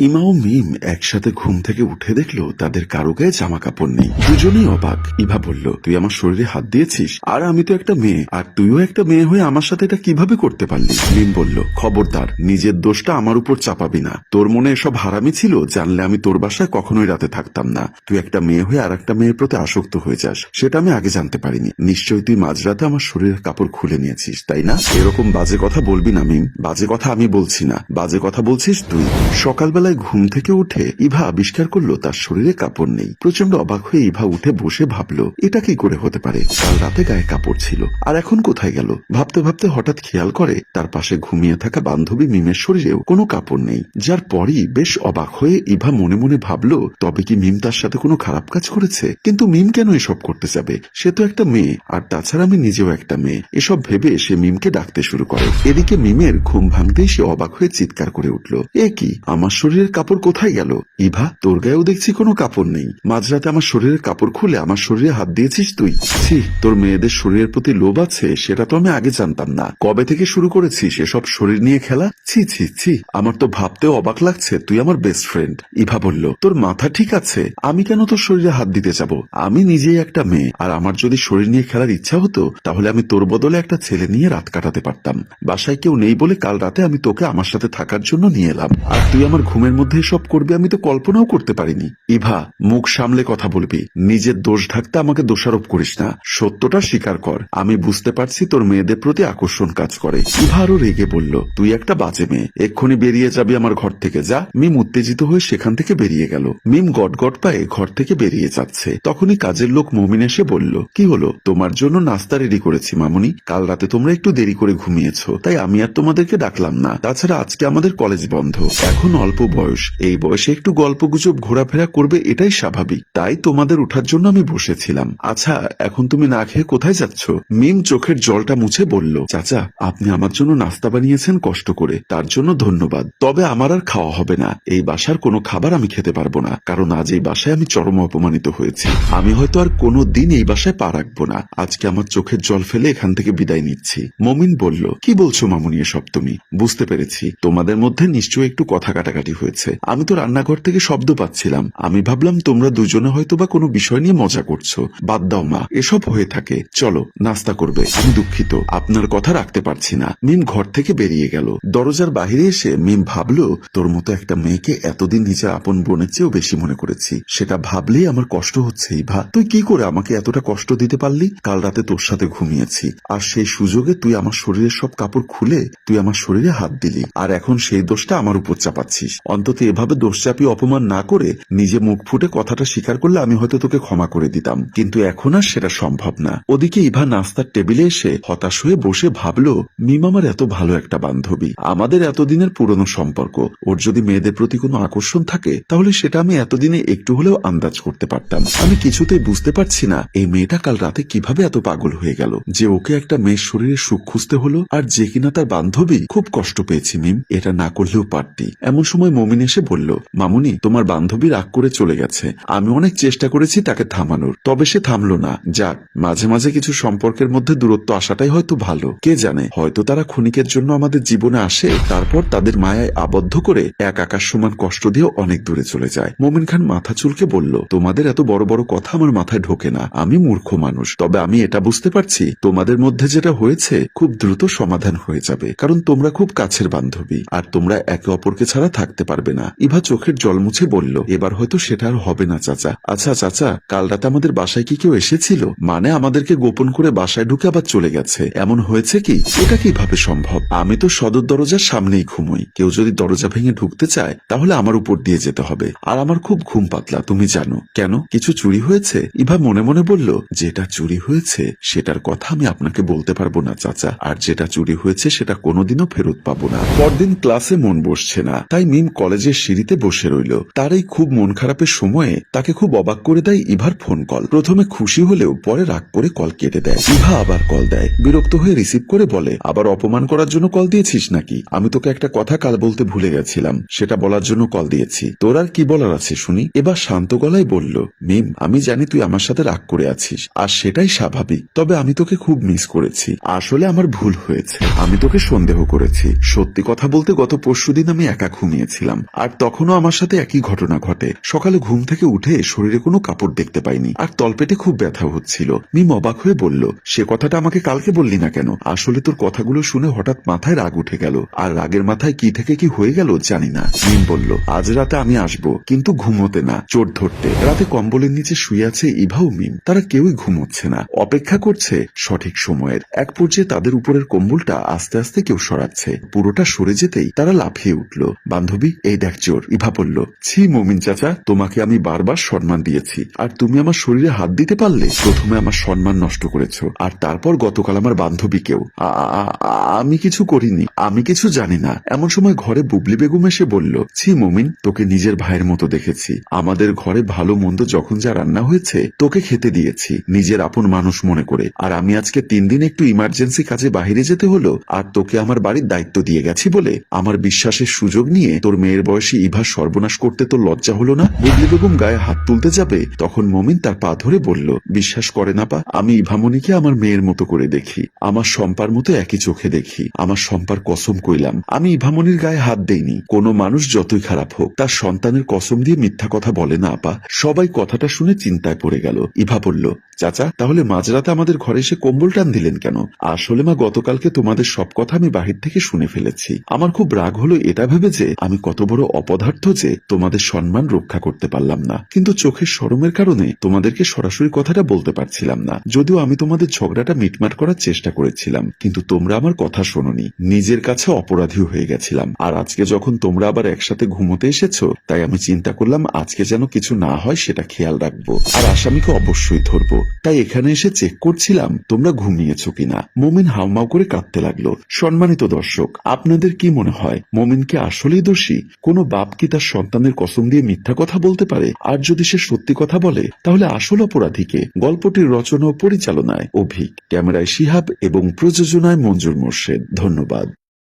ইমা ও মিম একসাথে ঘুম থেকে উঠে দেখল তাদের কারও গায়ে জামা কাপড় নেই। দুজনেই অবাক। ইভা বলল, তুই আমার শরীরে হাত দিয়েছিস? আর আমি তো একটা মেয়ে। আর তুইও একটা মেয়ে হয়ে আমার সাথে এটা কীভাবে করতে পারলি? মিম বলল, খবরদার, নিজের দোষটা আমার উপর চাপাবি না। তোর মনে এসব হারামি ছিল? জানলে আমি তোর বাসায় কখনোই রাতে থাকতাম না। তুই একটা মেয়ে হয়ে আর একটা মেয়ের প্রতি আসক্ত হয়ে যাস। সেটা আমি আগে জানতে পারিনি। নিশ্চয়ই তুই মাঝরাতে আমার শরীরের কাপড় খুলে নিয়েছিস, তাই না? এরকম বাজে কথা বলবি না মিম। বাজে কথা আমি বলছি না। বাজে কথা বলছিস তুই। সকালবেলায় ঘুম থেকে উঠে ইভা আবিষ্কার করল, তার শরীরে কাপড় নেই। প্রচণ্ড অবাক হয়ে ইভা উঠে বসে ভাবলো, এটা কি করে হতে পারে? কাল রাতে গায়ে কাপড় ছিল। আর এখন কোথায় গেল? ভাবতে ভাবতে হঠাৎ খেয়াল করে, তার পাশে ঘুমিয়ে থাকা বান্ধবী মিমের শরীরেও কোনো কাপড় নেই। যার পরই বেশ অবাক হয়ে ইভা মনে মনে ভাবলো, তবে কি মিম তার সাথে কোনো খারাপ কাজ করেছে? কিন্তু মিম কেন এসব করতে যাবে? সে তো একটা মেয়ে, আর তাছাড়া আমি নিজেও একটা মেয়ে। এসব ভেবে সে মিমকে ডাকতে শুরু করে। এদিকে মিমের ঘুম ভাঙতেই সে অবাক হয়ে চিৎকার করে উঠল, এ কি? আমার শরীরের কাপড় কোথায় গেল? ইভা, তোর গায়েও দেখছি কোনো কাপড় নেই। মাঝরাতে আমার শরীরের কাপড় খুলে আমার শরীরে হাত দিয়েছিস তুই? ছি, তোর মেয়েদের শরীরের প্রতি লোভ আছে, সেটা তো আমি আগে জানতাম না। কবে থেকে শুরু করেছিস এসব শরীর নিয়ে খেলা? ছি ছি ছি, আমার তো ভাবতেও অবাক লাগছে, তুই আমার বেস্ট ফ্রেন্ড ইভা বলল, তোর মাথা ঠিক আছে, আমি কেন তোর শরীরে হাত দিতে যাব? আমি নিজেই একটা মেয়ে, আর আমার যদি শরীর নিয়ে খেলার ইচ্ছা হতো, তাহলে আমি তোর বদলে একটা ছেলে নিয়ে রাত কাটাতে পারতাম। বাসায় কেউ নেই বলে কাল রাতে আমি তোকে আমার সাথে থাকার জন্য নিয়ে এলাম। আর তুই আমার ঘুমের মধ্যে সব করবি, আমি তো কল্পনাও করতে পারিনি। ইভা, মুখ সামলে কথা বলবি। নিজের দোষ ঢাকতে আমাকে দোষারোপ করিস না। সত্যটা স্বীকার কর। আমি বুঝতে পারছি তোর মেয়েদের প্রতি আকর্ষণ কাজ করে। ইভা আরও রেগে বলল, তুই একটা বাজে মেয়ে। এক্ষুনি বেরিয়ে যাবি আমার ঘর থেকে, যা। মিম উত্তেজিত হয়ে সেখান থেকে বেরিয়ে গেল। মিম গট পায়ে ঘর থেকে বেরিয়ে যাচ্ছে। তখনই কাজের লোক মমিন এসে বলল, কি হলো? তোমার জন্য নাস্তা রেডি করেছি, মামুনি। কাল রাতে তোমরা একটু দেরি করে ঘুমিয়েছো, তাই আমি আর তোমাদেরকে ডাকলাম না। তাছাড়া আজকে আমাদের কলেজ বন্ধ। এখন অল্প বয়স। এই বয়সে একটু গল্প গুজব ঘোরাফেরা করবে এটাই স্বাভাবিক। তাই তোমাদের ওঠার জন্য আমি বসেছিলাম। আচ্ছা এখন তুমি না খেয়ে কোথায় যাচ্ছ? মিম চোখের জলটা মুছে বলল, চাচা, আপনি আমার জন্য নাস্তা বানিয়েছেন কষ্ট করে। তার জন্য ধন্যবাদ। তবে আমার আর খাওয়া হবে না। এই বাসার কোনো খাবার আমি খেতে পারব না। কারণ আজ এই বাসায় আমি চরম অপমানিত হয়েছি। আমি হয়তো আর কোনো দিন এই বাসায় পা রাখব না। আজকে আমার চোখের জল ফেলে এখান থেকে বিদায় নিচ্ছি। মমিন বলল, কি বলছো মামুনি এসব তুমি? বুঝতে পেরেছি। তোমাদের মধ্যে নিশ্চয়ই একটু কথা কাটাকাটি হয়েছে। আমি তো রান্নাঘর থেকে শব্দ পাচ্ছিলাম। আমি ভাবলাম, তোমরা দুজনে হয়তো বা কোনো বিষয় নিয়ে মজা করছ। বাদ দাও মা, এসব হয়ে থাকে। চলো, নাস্তা করবে। আমি দুঃখিত, আপনার কথা রাখতে পারছি না। মিম ঘর থেকে বেরিয়ে গেল। দরজার বাইরে এসে মিম ভাবলো, তোর মতো একটা মেয়েকে এতদিন নিজের আপন বোনের চেয়েও বেশি মনে করেছি। সেটা ভাবলেই আমার কষ্ট হচ্ছে। ইভা তুই কি করে আমাকে এতটা কষ্ট দিতে পারলি? কাল রাতে তোর সাথে ঘুমিয়েছি। আর সেই সুযোগে তুই আমার শরীরের সব কাপড় খুলে তুই আমার শরীরে হাত দিলি। আর এখন সেই দোষটা আমার উপর চাপাচ্ছিস। অন্তত এভাবে দোষ চাপিয়ে অপমান না করে নিজে মুখ ফুটে কথাটা স্বীকার করলে আমি হয়তো তোকে ক্ষমা করে দিতাম। কিন্তু এখন আর সেটা সম্ভব না। ওদিকে ইভা নাস্তার টেবিলে এসে হতাশ হয়ে বসে ভাবলো মিম আমার এত ভালো একটা বান্ধবী, আমাদের এতদিনের পুরনো সম্পর্ক, ওর যদি মেয়েদের প্রতি কোনো আকর্ষণ থাকে, তাহলে সেটা আমি এতদিনে একটু হলেও আন্দাজ করতে পারতাম। আমি কিছুতেই বুঝতে পারছি না, এই মেয়েটা কাল রাতে কীভাবে এত পাগল হয়ে গেল, যে ওকে একটা মেয়ের শরীরে সুখ খুঁজতে হলো, আর যে কিনা তার বান্ধবী খুব কষ্ট পেয়েছি মিম, এটা না করলেও পারতি। এমন সময় মমিন এসে বলল, মামুনি, তোমার বান্ধবী রাগ করে চলে গেছে। আমি অনেক চেষ্টা করেছি তাকে থামানোর, তবে সে থামলো না। যাক, মাঝে মাঝে কিছু সম্পর্কের মধ্যে দূরত্ব আসাটাই হয়তো ভালো। কে জানে, হয়তো তারা ক্ষণিকের জন্য আমাদের জীবনে আসে, তারপর তাদের মায়ায় আবদ্ধ করে এক আকাশ সমান কষ্ট দিয়ে অনেক দূরে চলে যায়। মোমিন খান মাথা চুলকে বলল, তোমাদের এত বড় বড় কথা আমার মাথায় ঢোকে না। আমি মূর্খ মানুষ, তবে আমি এটা বুঝতে পারছি। তোমাদের মধ্যে যেটা হয়েছে, খুব দ্রুত সমাধান হয়ে যাবে, কারণ তোমরা খুব কাছের বান্ধবী, আর তোমরা একে অপরকে ছাড়া থাকতে পারবে না। ইভা চোখের জল মুছে বলল, এবার হয়তো সেটা আর হবে না, চাচা। আচ্ছা চাচা, কাল রাতে আমাদের বাসায় কি কেউ এসেছিল? মানে আমাদেরকে গোপন করে বাসায় ঢুকে আবার চলে গেছে। এমন হয়েছে কি? এটা কীভাবে সম্ভব? আমি তো সদর দরজার সামনেই ঘুমোই। কেউ যদি দরজা ভেঙে ঢুকতে চায়, তাহলে আমার উপর দিয়ে যেতে হবে। আর আমার খুব ঘুম পাতলা, তুমি জানো। কেন? কিছু চুরি হয়েছে? ইভা মনে মনে বলল, যেটা চুরি হয়েছে, সেটার কথা আমি আপনাকে বলতে পারব না, চাচা। আর যেটা চুরি হয়েছে, সেটা কোনোদিনও ফেরত পাবো না। পরদিন ক্লাসে মন বসছে না। তাই মিম কলেজের সিঁড়িতে বসে রইল। তার এই খুব মন খারাপের সময়ে তাকে খুব অবাক করে দেয় ইভার ফোন কল। প্রথমে খুশি হলেও পরে রাগ করে কল কেটে দেয়। ইভা আবার কল দেয়। বিরক্ত হয়ে রিসিভ করে বলে, আবার অপমান করার জন্য কল দিয়েছিস নাকি? আমি তোকে একটা কথা কাল বলতে ভুলে গেছিলাম। সেটা বলার জন্য কল দিয়েছি। তোর আর কি বলার আছে শুনি? এবার শান্ত গলায় বলল, মিম, আমি জানি তুই আমার সাথে রাগ করে আছিস, আর সেটাই স্বাভাবিক। তবে আমি তোকে খুব মিস করেছি। আসলে আমার ভুল হয়েছে। আমি তোকে সন্দেহ করেছি। সত্যি কথা বলতে গত পরশুদিন আমি একা ঘুমিয়েছিলাম। শুয়েছিলাম আর তখনও আমার সাথে একই ঘটনা ঘটে। সকালে ঘুম থেকে উঠে শরীরে কোনো কাপড় দেখতে পাইনি। আর তলপেটে খুব ব্যথা হচ্ছিল। মিম অবাক হয়ে বলল, সে কথাটা আমাকে কালকে বললি না কেন? আসলে তোর কথাগুলো শুনে হঠাৎ মাথায় রাগ উঠে গেল। আর রাগের মাথায় কি থেকে কি হয়ে গেল জানি না। মিম বলল, আজ রাতে আমি আসব, কিন্তু ঘুমোতে না, চোর ধরতে। রাতে কম্বলের নিচে শুয়ে আছে ইভা ও মিম। তারা কেউই ঘুমোচ্ছে না। অপেক্ষা করছে সঠিক সময়ের। এক পর্যায়ে তাদের উপরের কম্বলটা আস্তে আস্তে কেউ সরাচ্ছে। পুরোটা সরে যেতেই তারা লাফিয়ে উঠল। বান্ধবী এই দেখ চোর, ইভা বলল, ছি মমিন চাচা, তোমাকে আমি বারবার সম্মান দিয়েছি। আর তুমি আমার শরীরে হাত দিতে পারলে প্রথমে আমার সম্মান নষ্ট করেছ। আর তারপর গতকাল আমার আ- আ- আমি কিছু করিনি, আমি কিছু জানি না। এমন সময় ঘরে বুবলি বেগম এসে বলল, ছি মমিন, তোকে নিজের ভাইয়ের মতো দেখেছি। আমাদের ঘরে ভালো মন্দ যখন যা রান্না হয়েছে, তোকে খেতে দিয়েছি, নিজের আপন মানুষ মনে করে। আর আমি আজকে তিন দিন একটু ইমার্জেন্সি কাজে বাইরে যেতে হলো, আর তোকে আমার বাড়ির দায়িত্ব দিয়ে গেছি বলে আমার বিশ্বাসের সুযোগ নিয়ে তোর মেয়ের বয়সী ইভা সর্বনাশ করতে তো লজ্জা হলো না? বুবলি বেগম গায়ে হাত তুলতে যাবে? তখন মমিন তার পা ধরে বলল, বিশ্বাস করে না পা, আমি ইভামণিকে আমার মেয়ের মতো করে দেখি। আমার সম্পার মতো একই চোখে দেখি। আমার সম্পার কসম কইলাম, আমি ইভামণির গায়ে হাত দেইনি। কোনো মানুষ যতই খারাপ হোক, তার সন্তানের কসম দিয়ে মিথ্যা কথা বলে না আপা সবাই কথাটা শুনে চিন্তায় পড়ে গেল। ইভা বলল, চাচা, তাহলে মাঝরাতে আমাদের ঘরে এসে কম্বল টান দিলেন কেন? আসলে মা গতকালকে তোমাদের সব কথা আমি বাহির থেকে শুনে ফেলেছি। আমার খুব রাগ হলো এটা ভেবে যে আমি কত বড় অপদার্থ যে তোমাদের সম্মান রক্ষা করতে পারলাম না। কিন্তু চোখের সরমের কারণে তোমাদেরকে সরাসরি কথাটা বলতে পারছিলাম না। যদিও আমি তোমাদের ঝগড়াটা মিটমাট করার চেষ্টা করেছিলাম, কিন্তু তোমরা আমার কথা শোনোনি। নিজের কাছে অপরাধী হয়ে গেছিলাম। আর আজকে যখন তোমরা আবার একসাথে ঘুমোতে এসেছ, তাই আমি চিন্তা করলাম আজকে যেন কিছু না হয় সেটা খেয়াল রাখব। আর আসামিকে অবশ্যই ধরবো। তাই এখানে এসে চেক করছিলাম, তোমরা ঘুমিয়েছো কিনা। মমিন হাউমাউ করে কাঁদতে লাগল। সম্মানিত দর্শক, আপনাদের কি মনে হয় মমিন কি আসলেই দোষী? কোনো বাপ কি তার সন্তানের কসম দিয়ে মিথ্যা কথা বলতে পারে? আর যদি সে সত্যি কথা বলে, তাহলে আসল অপরাধীকে গল্পটির রচনা ও পরিচালনায় অভিক। ক্যামেরায় সিহাব এবং প্রযোজনায় মঞ্জুর মোর্শেদ। ধন্যবাদ।